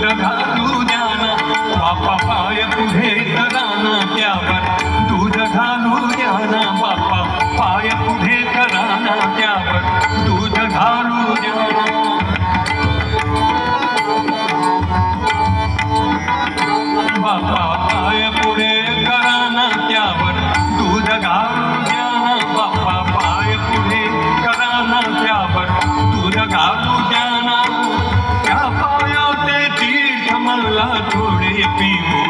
दूध घालू द्याना बाप्पा पाय पुढे कराना त्यावर. दूध घालू द्याना बाप्पा पाय पुढे कराना त्यावर. दूध घालू द्याना बाप्पा ગોળા ઢોળે પીવું.